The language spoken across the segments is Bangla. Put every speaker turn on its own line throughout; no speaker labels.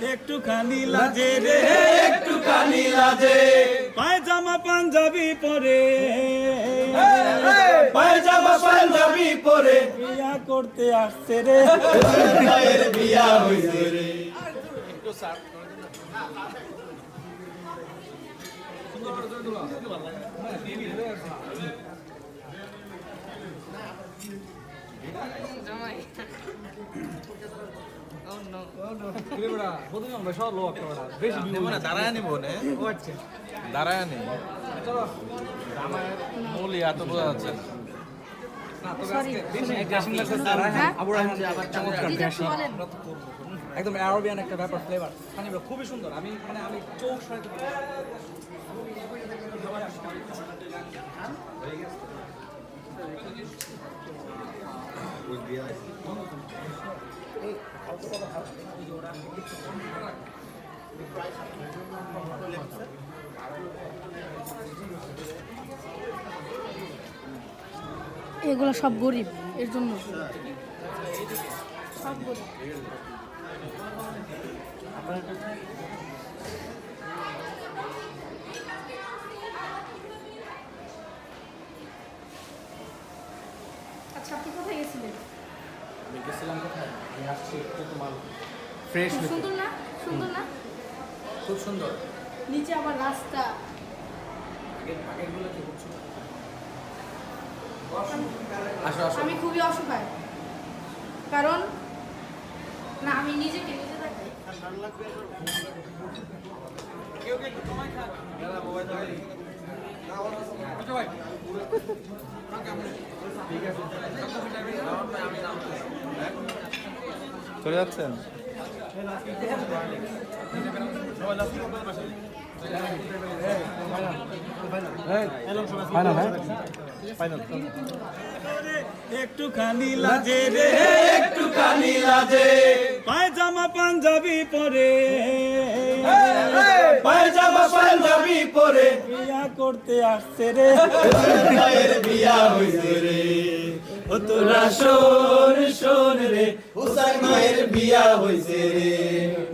একটুখানি লাজে রে।
একটুখানি লাজে।
পায়জামা পাঞ্জাবি পরে।
পায়জামা পাঞ্জাবি পরে।
বিয়া করতে আসছে রে।
বিয়া হইছে রে।
নিব নে দাঁড়ায় এত বোঝা যাচ্ছে না
একদম অ্যারোবিয়ান একটা ব্যাপার ফ্লেভার মানে খুবই সুন্দর আমি মানে আমি চোখ।
এগুলো সব গরিব এর জন্য। সব গরিব। আপনি কোথায় গেছিলেন?
গেছিলাম কোথায়? আমি আসছি একটু তোমার ফ্রেশ
খুব সুন্দর না? সুন্দর না?
খুব সুন্দর।
নিচে আবার রাস্তা।
আগের আগেরগুলো কি খুব সুন্দর আসো আসো।
আমি খুবই অসহায়। কারণ না আমি নিজেকে নিজে থাকি।
চলে যাচ্ছেন?
একটু একটুখানি লাজে রে একটু
একটুখানি লাজে।
পায়জামা পাঞ্জাবি পরে
পাঞ্জাবি পরে।
বিয়া করতে আসছে রে।
মায়ের বিয়া হইছে রে। ও তোরা শোন শোন রে হুসাইন মায়ের বিয়া হইছে রে।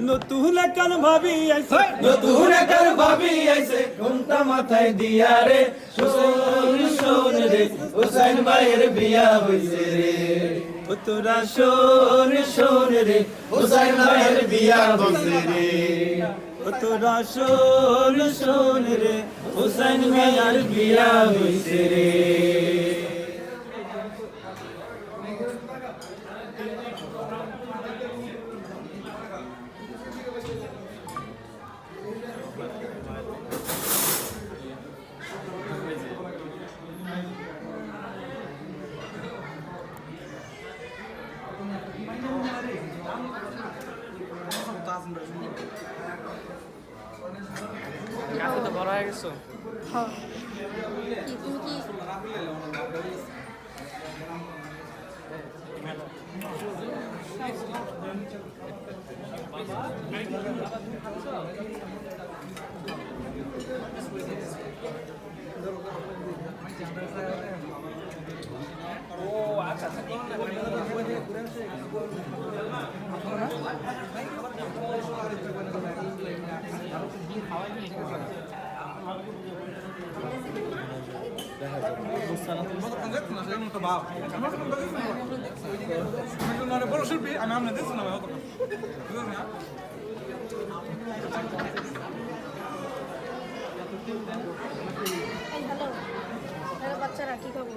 নতুন কান ভাবি আইছে।
নতুন কার ভাবি আইছে ঘুমটা মাথায় দিয়া রে। শোন শোন রে হুসাইন মায়ের বিয়া হইছে রে।
ও তোরা
শোন শোন রে হুসাইন মায়ের বিয়া হইছে রে।
তোরা শোন শোন রে
হুসাইন মায়ের বিয়া হইছে রে।
그때 말아야겠어. 아, 가. 이분기. কি এই হ্যালো হ্যালো বাচ্চারা কি
খবর?